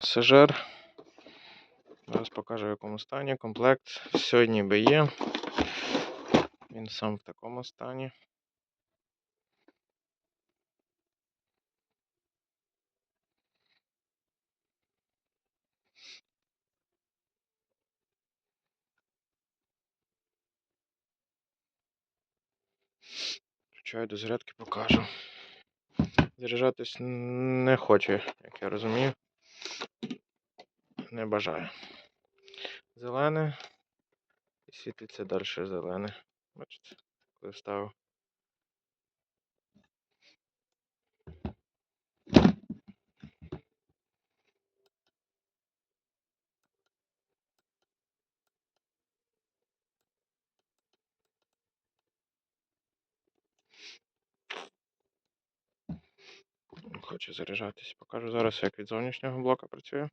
Масажер. Зараз покажу в якому стані. Комплект все ніби є. Він сам в такому стані. Включаю до зарядки, покажу. Заряджатись не хоче, як я розумію. Не бажаю. Зелене. І світиться далі зелене. Бачите, коли ставив. Не Хоче заряджатись. Покажу зараз, як від зовнішнього блока працює.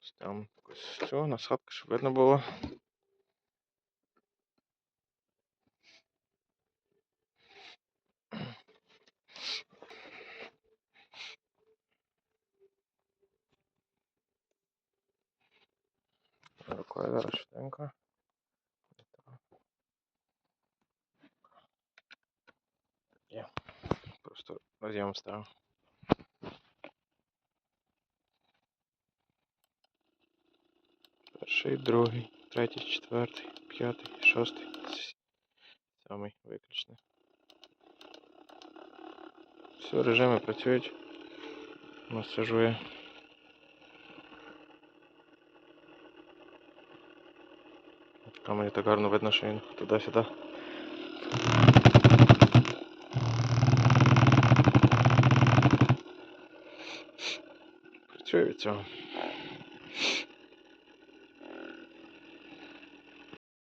Ставимо якусь цю насадку, щоб видно було. Рукою зараз швиденько. Просто роз'єм ставив. Перший, другий, третій, четвертий, п'ятий, шостий, сьомий виключний. Всі режими працюють. Масажує. Камері так гарно видно, що він туди-сюди. Працює від цього.